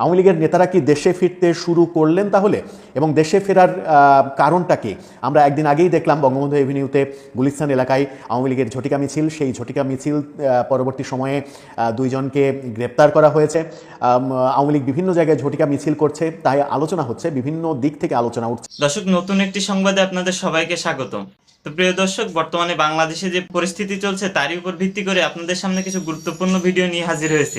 আওয়ামী লীগের নেতারা কি দেশে ফিরতে শুরু করলেন তাহলে? এবং দেশে ফেরার কারণটা কি? আমরা একদিন আগেই দেখলাম বঙ্গবন্ধু এভিনিউতে গুলিস্তান এলাকায় আওয়ামী লীগের ঝটিকা মিছিল। সেই ঝটিকা মিছিল পরবর্তী সময়ে দুইজনকে গ্রেপ্তার করা হয়েছে। আওয়ামী লীগ বিভিন্ন জায়গায় ঝটিকা মিছিল করছে। তাই আলোচনা হচ্ছে, বিভিন্ন দিক থেকে আলোচনা উঠছে। দর্শক, নতুন একটি সংবাদে আপনাদের সবাইকে স্বাগতম। তো প্রিয় দর্শক, বর্তমানে বাংলাদেশে যে পরিস্থিতি চলছে, তারই উপর ভিত্তি করে আপনাদের সামনে কিছু গুরুত্বপূর্ণ ভিডিও নিয়ে হাজির হয়েছে।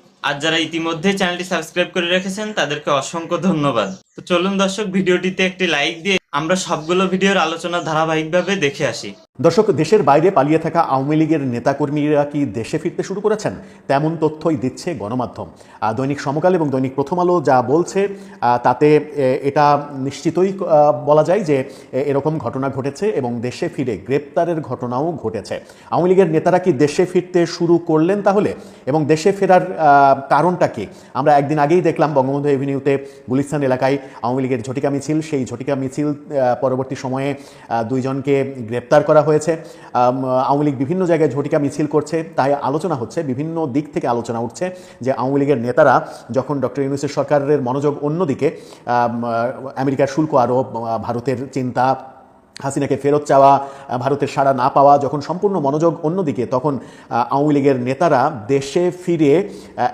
আর যারা ইতিমধ্যে চ্যানেলটি সাবস্ক্রাইব করে রেখেছেন, তাদেরকে অসংখ্য ধন্যবাদ। তো চলুন দর্শক, ভিডিওটিতে একটি লাইক দিয়ে আমরা সবগুলো ভিডিওর আলোচনা ধারাবাহিকভাবে দেখে আসি। দর্শক, দেশের বাইরে পালিয়ে থাকা আওয়ামী লীগের নেতাকর্মীরা কি দেশে ফিরতে শুরু করেছেন? তেমন তথ্যই দিচ্ছে গণমাধ্যম। দৈনিক সমকাল এবং দৈনিক প্রথম আলো যা বলছে তাতে এটা নিশ্চিতই বলা যায় যে এরকম ঘটনা ঘটেছে এবং দেশে ফিরে গ্রেপ্তারের ঘটনাও ঘটেছে। আওয়ামী লীগের নেতারা কি দেশে ফিরতে শুরু করলেন তাহলে? এবং দেশে ফেরার কারণটা কি? আমরা একদিন আগেই দেখলাম বঙ্গবন্ধু এভিনিউতে গুলিস্তান এলাকায় আওয়ামী লীগের ঝটিকা মিছিল। সেই ঝটিকা মিছিল পরবর্তী সময়ে দুইজনকে গ্রেপ্তার করা হয়েছে। আম, আওয়ামী লীগ বিভিন্ন জায়গায় ঝটিকা মিছিল করছে। তাই আলোচনা হচ্ছে বিভিন্ন দিক থেকে আলোচনা উঠছে যে আওয়ামী লীগের নেতারা যখন ডক্টর ইউনুসের সরকারের মনোযোগ অন্যদিকে আমেরিকার শুল্ক আরোপ ভারতের চিন্তা হাসিনাকে ফেরত চাওয়া ভারতের সাড়া না পাওয়া, যখন সম্পূর্ণ মনোযোগ অন্যদিকে, তখন আওয়ামী লীগের নেতারা দেশে ফিরে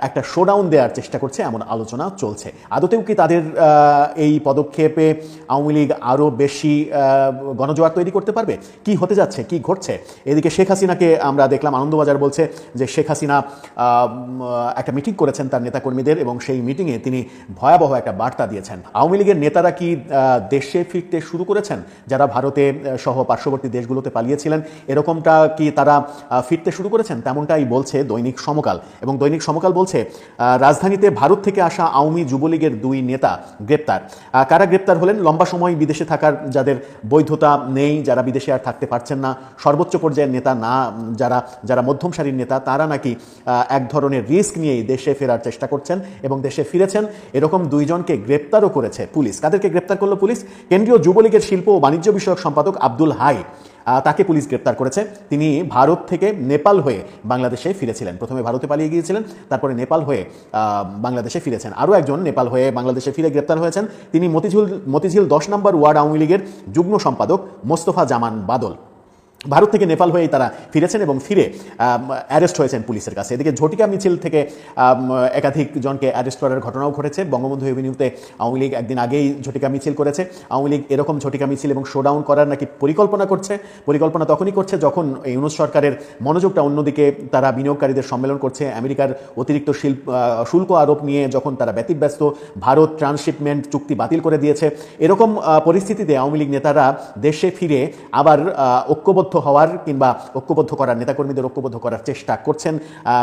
একটা শোডাউন দেওয়ার চেষ্টা করছে, এমন আলোচনা চলছে। আদতেও কি তাদের এই পদক্ষেপে আওয়ামী লীগ আরও বেশি গণজোয়ার তৈরি করতে পারবে? কি হতে যাচ্ছে? কি ঘটছে? এদিকে শেখ হাসিনাকে আমরা দেখলাম, আনন্দবাজার বলছে যে শেখ হাসিনা একটা মিটিং করেছেন তার নেতাকর্মীদের এবং সেই মিটিংয়ে তিনি ভয়াবহ একটা বার্তা দিয়েছেন। আওয়ামী লীগের নেতারা কি দেশে ফিরতে শুরু করেছেন? যারা ভারতে আহ, সহ পার্শ্ববর্তী দেশগুলোতে পালিয়েছিলেন। এরকমটা কি তারা ফিরতে শুরু করেছেন? তেমনটাই বলছে দৈনিক সমকাল। এবং দৈনিক সমকাল বলছে রাজধানীতে ভারত থেকে আসা আওয়ামী যুবলীগের দুই নেতা গ্রেপ্তার। কারা গ্রেপ্তার হলেন? লম্বা সময় বিদেশে থাকার যাদের বৈধতা নেই যারা বিদেশে আর থাকতে পারছেন না সর্বোচ্চ পর্যায়ের নেতা না যারা যারা মধ্যম সারির নেতা তারা নাকি এক ধরনের রিস্ক নিয়েই দেশে ফেরার চেষ্টা করছেন এবং দেশে ফিরেছেন। এরকম দুইজনকে গ্রেপ্তারও করেছে পুলিশ। কাদেরকে গ্রেপ্তার করল পুলিশ? কেন্দ্রীয় যুবলীগের শিল্প ও বাণিজ্য বিষয়ক সম্পাদক আব্দুল হাই তাকে পুলিশ গ্রেপ্তার করেছে। তিনি ভারত থেকে নেপাল হয়ে বাংলাদেশে ফিরেছিলেন। প্রথমে ভারতে পালিয়ে গিয়েছিলেন, তারপরে নেপাল হয়ে বাংলাদেশে ফিরেছেন। আরও একজন নেপাল হয়ে বাংলাদেশে ফিরে গ্রেপ্তার হয়েছেন। তিনি মতিঝিল মতিঝিল দশ নম্বর ওয়ার্ড আওয়ামী লীগের যুগ্ম সম্পাদক মোস্তফা জামান বাদল। ভারত থেকে নেপাল হয়েই তারা ফিরেছেন এবং ফিরে অ্যারেস্ট হয়েছেন পুলিশের কাছে। এদিকে ঝটিকা মিছিল থেকে একাধিক জনকে অ্যারেস্ট করার ঘটনাও ঘটেছে। বঙ্গবন্ধু এভিনিউতে আওয়ামী লীগ একদিন আগেই ঝটিকা মিছিল করেছে। আওয়ামী লীগ এরকম ঝটিকা মিছিল এবং শোডাউন করার নাকি পরিকল্পনা করছে। পরিকল্পনা তখনই করছে যখন এই ইউনুস সরকারের মনোযোগটা অন্যদিকে তারা বিনিয়োগকারীদের সম্মেলন করছে। আমেরিকার অতিরিক্ত শিল্প শুল্ক আরোপ নিয়ে যখন তারা ব্যতিব্যস্ত ভারত ট্রান্সশিপমেন্ট চুক্তি বাতিল করে দিয়েছে। এরকম পরিস্থিতিতে আওয়ামী লীগ নেতারা দেশে ফিরে আবার আহ, ঐক্যবদ্ধ হওয়ার কিংবা ঐক্যবদ্ধ করার, নেতাকর্মীদের ঐক্যবদ্ধ করার চেষ্টা করছেন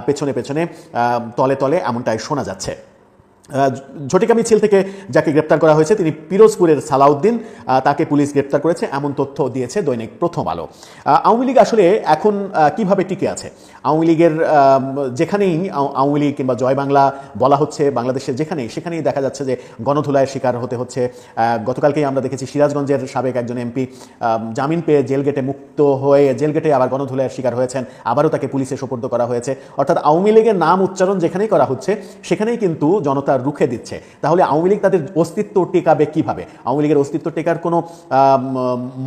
পেছনে পেছনে তলে তলে এমনটাই শোনা যাচ্ছে। আহ, ঝটিকা মিছিল থেকে যাকে গ্রেপ্তার করা হয়েছে তিনি পিরোজপুরের সালাউদ্দিন তাকে পুলিশ গ্রেপ্তার করেছে এমন তথ্য দিয়েছে দৈনিক প্রথম আলো। আওয়ামী লীগ আসলে এখন কীভাবে টিকে আছে? আওয়ামী লীগের যেখানেই আও- আওয়ামী লীগ কিংবা জয় বাংলা বলা হচ্ছে বাংলাদেশের যেখানেই সেখানেই দেখা যাচ্ছে যে গণধুলায় শিকার হতে হচ্ছে। গতকালকেই আমরা দেখেছি সিরাজগঞ্জের সাবেক একজন এমপি জামিন পেয়ে জেল গেটে মুক্ত হয়ে জেল গেটে আবার গণধুলায় শিকার হয়েছেন আবারও তাকে পুলিশে সোপর্দ করা হয়েছে। অর্থাৎ আওয়ামী লীগের নাম উচ্চারণ যেখানেই করা হচ্ছে সেখানেই কিন্তু জনতা রুখে দিচ্ছে। তাহলে আওয়ামী লীগ তাদের অস্তিত্ব টেকাবে কীভাবে? আওয়ামী লীগের অস্তিত্ব টেকার কোনো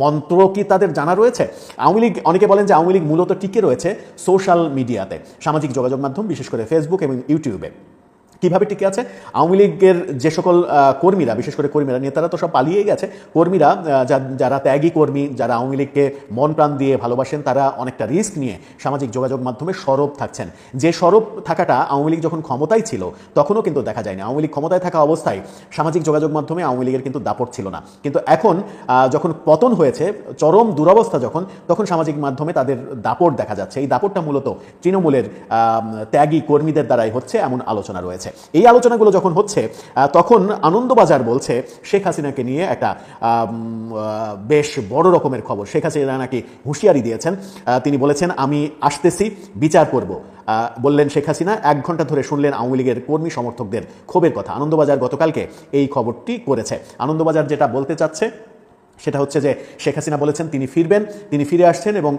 মন্ত্র কি তাদের জানা রয়েছে? আওয়ামী লীগ, অনেকে বলেন যে আওয়ামী লীগ মূলত টিকে রয়েছে সোশ্যাল মিডিয়াতে, সামাজিক যোগাযোগ মাধ্যম, বিশেষ করে ফেসবুক এবং ইউটিউবে। কীভাবে টিকে আছে? আওয়ামী লীগের যে সকল কর্মীরা, বিশেষ করে কর্মীরা নেতারা তো সব পালিয়ে গেছে। কর্মীরা যারা ত্যাগী কর্মী, যারা আওয়ামী লীগকে মন প্রাণ দিয়ে ভালোবাসেন, তারা অনেকটা রিস্ক নিয়ে সামাজিক যোগাযোগ মাধ্যমে সরব থাকছেন। যে সরব থাকাটা আওয়ামী লীগ যখন ক্ষমতায় ছিল, তখনও কিন্তু দেখা যায়নি। আওয়ামী লীগ ক্ষমতায় থাকা অবস্থায় সামাজিক যোগাযোগ মাধ্যমে আওয়ামী লীগের কিন্তু দাপট ছিল না। কিন্তু এখন যখন পতন হয়েছে, চরম দুরবস্থা যখন, তখন সামাজিক মাধ্যমে তাদের দাপট দেখা যাচ্ছে। এই দাপটটা মূলত তৃণমূলের ত্যাগী কর্মীদের দ্বারাই হচ্ছে, এমন আলোচনা রয়েছে। করেছে এই আলোচনাগুলো যখন হচ্ছে তখন আনন্দবাজার বলছে, শেখ হাসিনাকে নিয়ে একটা বেশ বড় রকমের খবর। শেখ হাসিনা নাকি হুঁশিয়ারি দিয়েছেন। তিনি বলেছেন, আমি আসতেছি, বিচার করব। বললেন শেখ হাসিনা, এক ঘণ্টা ধরে শুনলেন আওয়ামী লীগের কর্মী সমর্থকদের ক্ষোভের কথা। আনন্দবাজার গতকালকে এই খবরটি করেছে। আনন্দবাজার যেটা বলতে চাচ্ছে সেটা হচ্ছে যে শেখ হাসিনা বলেছেন তিনি ফিরবেন তিনি ফিরে আসছেন এবং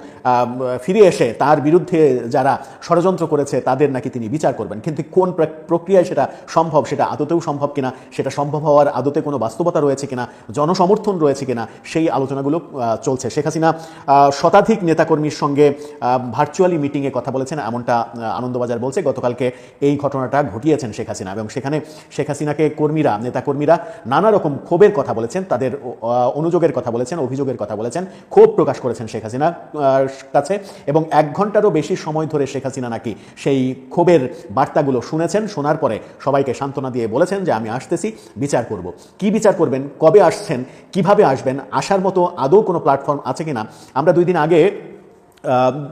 ফিরে এসে তার বিরুদ্ধে যারা ষড়যন্ত্র করেছে তাদের নাকি তিনি বিচার করবেন। কিন্তু কোন প্র- প্রক্রিয়ায় সেটা সম্ভব সেটা আদতেও সম্ভব কিনা সেটা সম্ভব হওয়ার আদতে কোনো বাস্তবতা রয়েছে কিনা জনসমর্থন রয়েছে কিনা সেই আলোচনাগুলো চলছে। শেখ হাসিনা শতাধিক নেতাকর্মীর সঙ্গে ভার্চুয়ালি মিটিংয়ে কথা বলেছেন এমনটা আনন্দবাজার বলছে গতকালকে এই ঘটনাটা ঘটিয়েছেন শেখ হাসিনা এবং সেখানে শেখ হাসিনাকে কর্মীরা নেতাকর্মীরা নানা রকম ক্ষোভের কথা বলেছেন তাদের আহ, অনুযোগের কথা বলেছেন, অভিযোগের কথা বলেছেন, ক্ষোভ প্রকাশ করেছেন শেখ হাসিনা কাছে। এবং এক ঘন্টারও বেশি সময় ধরে শেখ হাসিনা নাকি সেই ক্ষোভের বার্তাগুলো শুনেছেন, শোনার পরে সবাইকে সান্ত্বনা দিয়ে বলেছেন যে, আমি আসতেছি, বিচার করব। কি বিচার করবেন, কবে আসছেন, কীভাবে আসবেন আসার মতো আদৌ কোনো প্ল্যাটফর্ম আছে কিনা? আমরা দুই দিন আগে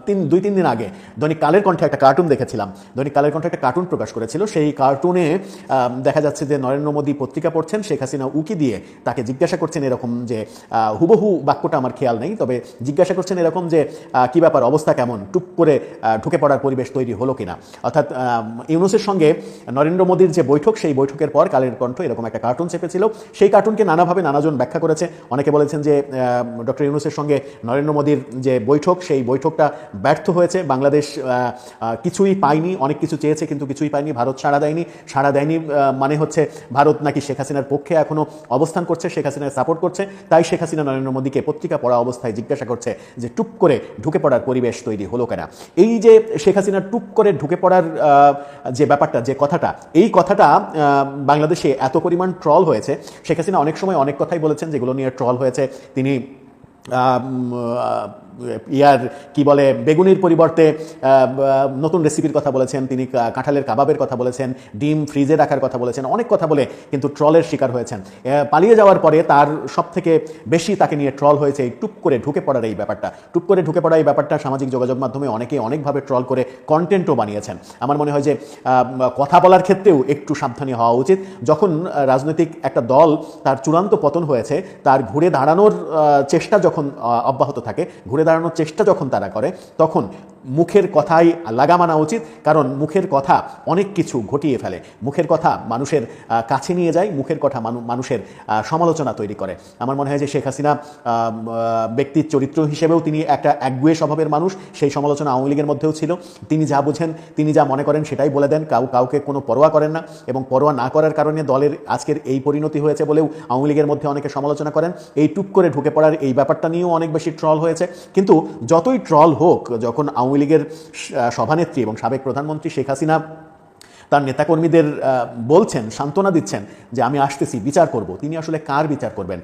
তিন, দুই, তিন দিন আগে দৈনিক কালের কণ্ঠে একটা কার্টুন দেখেছিলাম। দৈনিক কালের কণ্ঠে একটা কার্টুন প্রকাশ করেছিল। সেই কার্টুনে দেখা যাচ্ছে যে নরেন্দ্র মোদী পত্রিকা পড়ছেন, শেখ হাসিনা উকি দিয়ে তাকে জিজ্ঞাসা করছেন এরকম যে হুবহু বাক্যটা আমার খেয়াল নেই, তবে জিজ্ঞাসা করছেন এরকম যে কি ব্যাপার, অবস্থা কেমন? টুক করে ঢুকে পড়ার পরিবেশ তৈরি হলো কিনা? অর্থাৎ ইউনুসের সঙ্গে নরেন্দ্র মোদীর যে বৈঠক, সেই বৈঠকের পর কালের কণ্ঠ এরকম একটা কার্টুন চেপেছিল। সেই কার্টুনকে নানাভাবে নানাজন ব্যাখ্যা করেছে। অনেকে বলেছেন যে ডক্টর ইউনুসের সঙ্গে নরেন্দ্র মোদীর যে বৈঠক, সেই বৈঠকটা ব্যর্থ হয়েছে। বাংলাদেশ কিছুই পায়নি, অনেক কিছু চেয়েছে কিন্তু কিছুই পায়নি, ভারত সাড়া দেয়নি। সাড়া দেয়নি মানে হচ্ছে ভারত নাকি শেখ হাসিনার পক্ষে এখনও অবস্থান করছে, শেখ হাসিনার সাপোর্ট করছে। তাই শেখ হাসিনা নরেন্দ্র মোদীকে পত্রিকা পড়া অবস্থায় জিজ্ঞাসা করছে যে, টুপ করে ঢুকে পড়ার পরিবেশ তৈরি হলো কেনা? এই যে শেখ হাসিনার টুপ করে ঢুকে পড়ার যে ব্যাপারটা, যে কথাটা, এই কথাটা বাংলাদেশে এত পরিমাণ ট্রল হয়েছে। শেখ হাসিনা অনেক সময় অনেক কথাই বলেছেন যেগুলো নিয়ে ট্রল হয়েছে। তিনি ইয়ার, কি বলে, বেগুনির পরিবর্তে নতুন রেসিপির কথা বলেছেন, তিনি কাঁঠালের কাবাবের কথা বলেছেন, ডিম ফ্রিজে রাখার কথা বলেছেন, অনেক কথা বলে কিন্তু ট্রলের শিকার হয়েছেন। পালিয়ে যাওয়ার পরে তার সব থেকে বেশি তাকে নিয়ে ট্রল হয়েছে এই টুপ করে ঢুকে পড়ার এই ব্যাপারটা। টুপ করে ঢুকে পড়া এই ব্যাপারটা সামাজিক যোগাযোগ মাধ্যমে অনেকে অনেকভাবে ট্রল করে কন্টেন্টও বানিয়েছেন। আমার মনে হয় যে কথা বলার ক্ষেত্রেও একটু সাবধানী হওয়া উচিত। যখন রাজনৈতিক একটা দল তার চূড়ান্ত পতন হয়েছে, তার ঘুরে দাঁড়ানোর চেষ্টা যখন অব্যাহত থাকে, ঘুরে দাঁড়ানোর চেষ্টা যখন তারা করে তখন মুখের কথাই লাগাম আনা উচিত, কারণ মুখের কথা অনেক কিছু ঘটিয়ে ফেলে। মুখের কথা মানুষের কাছে নিয়ে যায়, মুখের কথা মানুষের সমালোচনা তৈরি করে। আমার মনে হয় যে শেখ হাসিনা ব্যক্তির চরিত্র হিসেবেও তিনি একটা একগুয়ে স্বভাবের মানুষ, সেই সমালোচনা আওয়ামী লীগের মধ্যেও ছিল। তিনি যা বুঝেন, তিনি যা মনে করেন সেটাই বলে দেন। কাউ, কাউকে কোনো পরোয়া করেন না এবং পরোয়া না করার কারণে দলের আজকের এই পরিণতি হয়েছে বলেও আওয়ামী লীগের মধ্যে অনেকে সমালোচনা করেন। এই টুক করে ঢুকে পড়ার এই ব্যাপারটা নিয়েও অনেক বেশি ট্রল হয়েছে। কিন্তু যতই ট্রল হোক, যখন আওয়ামী লীগের সভানেত্রী এবং সাবেক প্রধানমন্ত্রী শেখ হাসিনা তার নেতাকর্মীদের বলছেন, সান্ত্বনা দিচ্ছেন যে আমি আসতেছি, বিচার করব। তিনি আসলে কার বিচার করবেন?